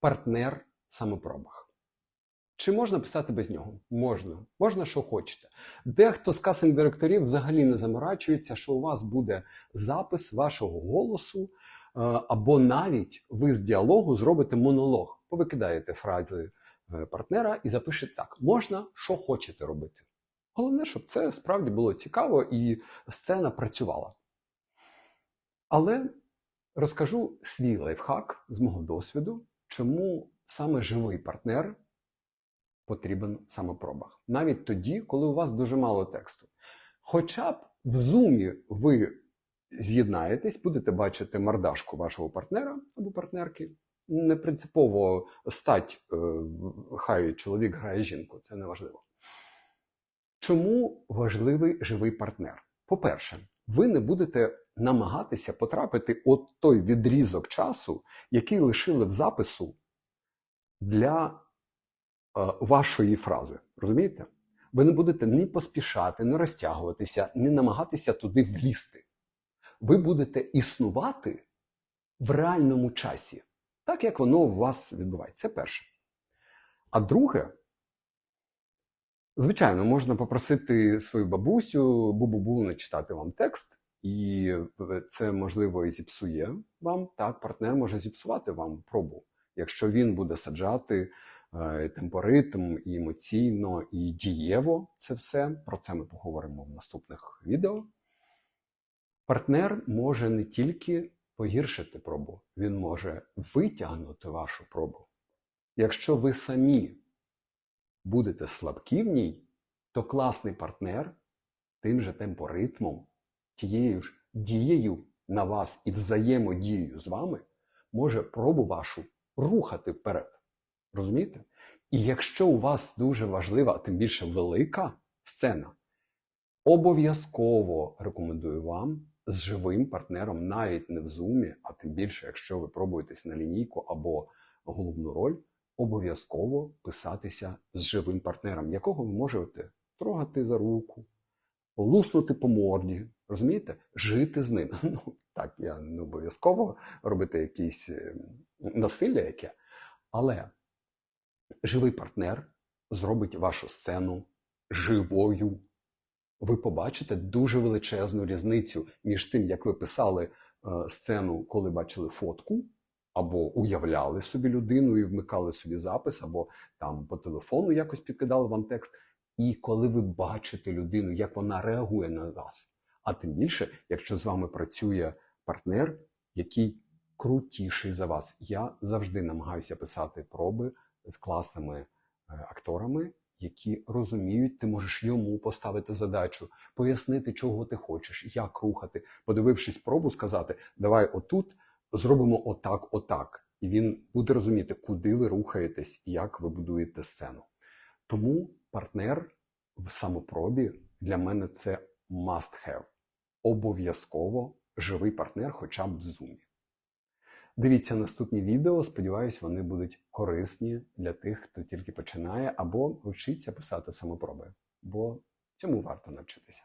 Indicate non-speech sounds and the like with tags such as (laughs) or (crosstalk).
партнер самопробах. Чи можна писати без нього? Можна. Можна, що хочете. Дехто з касинг директорів взагалі не заморачується, що у вас буде запис вашого голосу, е, або навіть ви з діалогу зробите монолог, повикидаєте фрази е, партнера і запишете так: можна, що хочете робити. Головне, щоб це справді було цікаво і сцена працювала. Але розкажу свій лайфхак з мого досвіду, чому саме живий партнер потрібен в самопробах. Навіть тоді, коли у вас дуже мало тексту. Хоча б в зумі ви з'єднаєтесь, будете бачити мордашку вашого партнера або партнерки. Не принципово стать, е, хай чоловік грає жінку, це не важливо. Чому важливий живий партнер? По-перше, ви не будете намагатися потрапити от той відрізок часу, який лишили в запису для е, вашої фрази. Розумієте? Ви не будете ні поспішати, ні розтягуватися, ні намагатися туди влізти. Ви будете існувати в реальному часі, так як воно у вас відбувається. Це перше. А друге, звичайно, можна попросити свою бабусю бу-бу-бу начитати вам текст, і це можливо і зіпсує вам. Так, партнер може зіпсувати вам пробу, якщо він буде саджати е, темпоритм і емоційно, і дієво це все. Про це ми поговоримо в наступних відео. Партнер може не тільки погіршити пробу, він може витягнути вашу пробу. Якщо ви самі будете слабкі в ній, то класний партнер тим же темпоритмом, тією ж дією на вас і взаємодією з вами може пробу вашу рухати вперед. Розумієте? І якщо у вас дуже важлива, а тим більше велика сцена, обов'язково рекомендую вам з живим партнером, навіть не в зумі, а тим більше, якщо ви пробуєтесь на лінійку або головну роль, обов'язково писатися з живим партнером, якого ви можете трогати за руку, луснути по морді, розумієте? Жити з ним. (laughs) Ну, так, я не обов'язково робити якісь е, насилля яке, але живий партнер зробить вашу сцену живою. Ви побачите дуже величезну різницю між тим, як ви писали е, сцену, коли бачили фотку, або уявляли собі людину і вмикали собі запис, або там по телефону якось підкидали вам текст. І коли ви бачите людину, як вона реагує на вас. А тим більше, якщо з вами працює партнер, який крутіший за вас. Я завжди намагаюся писати проби з класними е, акторами, які розуміють, ти можеш йому поставити задачу, пояснити, чого ти хочеш, як рухати, подивившись пробу, сказати, давай отут зробимо отак, отак. І він буде розуміти, куди ви рухаєтесь і як ви будуєте сцену. Тому партнер в самопробі для мене це must have. Обов'язково живий партнер, хоча б в зумі. Дивіться наступні відео. Сподіваюсь, вони будуть корисні для тих, хто тільки починає, або вчиться писати самопроби, бо цьому варто навчитися.